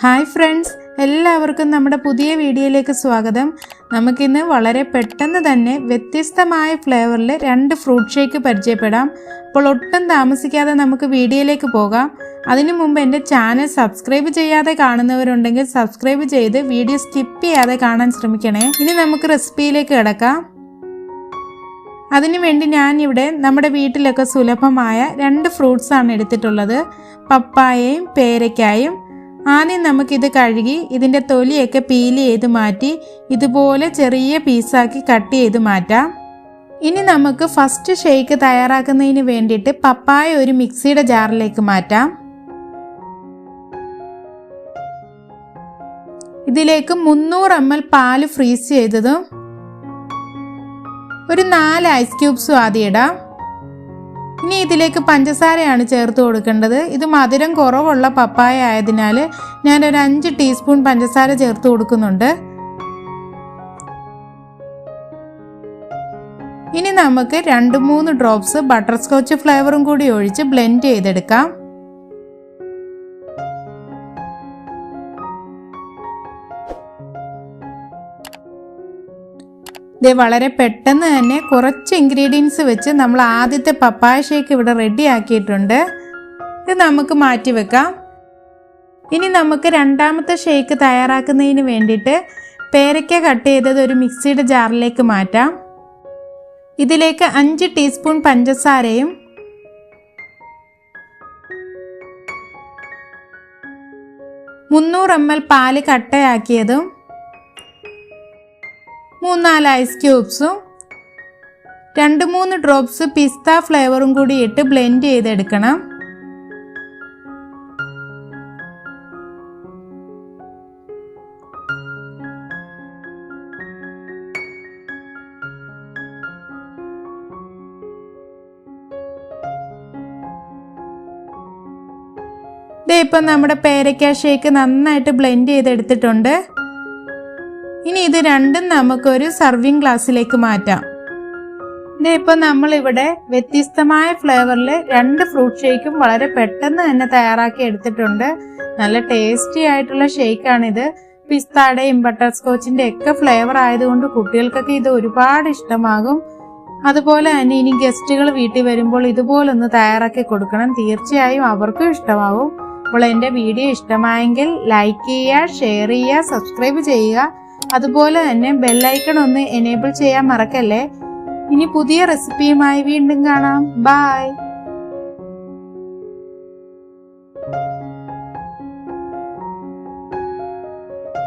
Hi friends എല്ലാവർക്കും നമ്മുടെ പുതിയ വീഡിയോയിലേക്ക് സ്വാഗതം. നമുക്കിന്ന് വളരെ പെട്ടെന്ന് തന്നെ വ്യത്യസ്തമായ ഫ്ലേവറിൽ രണ്ട് ഫ്രൂട്ട് ഷേക്ക് പരിചയപ്പെടാം. അപ്പോൾ ഒട്ടും താമസിക്കാതെ നമുക്ക് വീഡിയോയിലേക്ക് പോകാം. അതിനു മുമ്പ് എന്റെ ചാനൽ സബ്സ്ക്രൈബ് ചെയ്യാതെ കാണുന്നവരുണ്ടെങ്കിൽ സബ്സ്ക്രൈബ് ചെയ്ത് വീഡിയോ സ്കിപ്പ് ചെയ്യാതെ കാണാൻ ശ്രമിക്കണേ. ഇനി നമുക്ക് റെസിപ്പിയിലേക്ക് കിടക്കാം. അതിനുവേണ്ടി ഞാനിവിടെ നമ്മുടെ വീട്ടിലൊക്കെ സുലഭമായ രണ്ട് ഫ്രൂട്ട്സാണ് എടുത്തിട്ടുള്ളത്. പപ്പായയും പേരയ്ക്കായും ആദ്യം നമുക്കിത് കഴുകി ഇതിന്റെ തൊലിയൊക്കെ പീൽ ചെയ്ത് മാറ്റി ഇതുപോലെ ചെറിയ പീസാക്കി കട്ട് ചെയ്ത് മാറ്റാം. ഇനി നമുക്ക് ഫസ്റ്റ് ഷേക്ക് തയ്യാറാക്കുന്നതിന് വേണ്ടിയിട്ട് പപ്പായ ഒരു മിക്സിയുടെ ജാറിലേക്ക് മാറ്റാം. ഇതിലേക്ക് മുന്നൂറ് എം എൽ പാൽ ഫ്രീസ് ചെയ്തതും ഒരു നാല് ഐസ് ക്യൂബ്സും ആദ്യം ഇടാം. ഇനി ഇതിലേക്ക് പഞ്ചസാരയാണ് ചേർത്ത് കൊടുക്കേണ്ടത്. ഇത് മധുരം കുറവുള്ള പപ്പായ ആയതിനാൽ ഞാൻ ഒരു അഞ്ച് ടീസ്പൂൺ പഞ്ചസാര ചേർത്ത് കൊടുക്കുന്നുണ്ട്. ഇനി നമുക്ക് രണ്ട് മൂന്ന് ഡ്രോപ്സ് ബട്ടർ സ്കോച്ച് ഫ്ലേവറും കൂടി ഒഴിച്ച് ബ്ലെൻഡ് ചെയ്തെടുക്കാം. ഇത് വളരെ പെട്ടെന്ന് തന്നെ കുറച്ച് ഇൻഗ്രീഡിയൻസ് വെച്ച് നമ്മൾ ആദ്യത്തെ പപ്പായ ഷേക്ക് ഇവിടെ റെഡി ആക്കിയിട്ടുണ്ട്. ഇത് നമുക്ക് മാറ്റി വെക്കാം. ഇനി നമുക്ക് രണ്ടാമത്തെ ഷേക്ക് തയ്യാറാക്കുന്നതിന് വേണ്ടിയിട്ട് പേരയ്ക്ക കട്ട് ചെയ്തത് ഒരു മിക്സിയുടെ ജാറിലേക്ക് മാറ്റാം. ഇതിലേക്ക് അഞ്ച് ടീസ്പൂൺ പഞ്ചസാരയും മുന്നൂറ് എം എൽ പാൽ കട്ടയാക്കിയതും മൂന്നാൽ ഐസ് ക്യൂബ്സും രണ്ട് മൂന്ന് ഡ്രോപ്സ് പിസ്ത ഫ്ലേവറും കൂടി ഇട്ട് ബ്ലെൻഡ് ചെയ്തെടുക്കണം. ഇതേ ഇപ്പം നമ്മുടെ പേരയ്ക്ക ഷേക്ക് നന്നായിട്ട് ബ്ലെൻഡ് ചെയ്തെടുത്തിട്ടുണ്ട്. ഇനി ഇത് രണ്ടും നമുക്കൊരു സർവിങ് ഗ്ലാസ്സിലേക്ക് മാറ്റാം. ഇതിപ്പോൾ നമ്മളിവിടെ വ്യത്യസ്തമായ ഫ്ലേവറിൽ രണ്ട് ഫ്രൂട്ട് ഷേക്കും വളരെ പെട്ടെന്ന് തന്നെ തയ്യാറാക്കി എടുത്തിട്ടുണ്ട്. നല്ല ടേസ്റ്റി ആയിട്ടുള്ള ഷേക്കാണിത് പിസ്താടയും ബട്ടർ സ്കോച്ചിന്റെ ഒക്കെ ഫ്ലേവർ ആയതുകൊണ്ട് കുട്ടികൾക്കൊക്കെ ഇത് ഒരുപാട് ഇഷ്ടമാകും. അതുപോലെ തന്നെ ഇനി ഗസ്റ്റുകൾ വീട്ടിൽ വരുമ്പോൾ ഇതുപോലൊന്ന് തയ്യാറാക്കി കൊടുക്കണം. തീർച്ചയായും അവർക്കും ഇഷ്ടമാകും അപ്പോൾ എന്റെ വീഡിയോ ഇഷ്ടമായെങ്കിൽ ലൈക്ക് ചെയ്യുക ഷെയർ ചെയ്യുക സബ്സ്ക്രൈബ് ചെയ്യുക. അതുപോലെ തന്നെ ബെല്ലൈക്കൺ ഒന്ന് എനേബിൾ ചെയ്യാൻ മറക്കല്ലേ. ഇനി പുതിയ റെസിപ്പിയുമായി വീണ്ടും കാണാം. ബായ്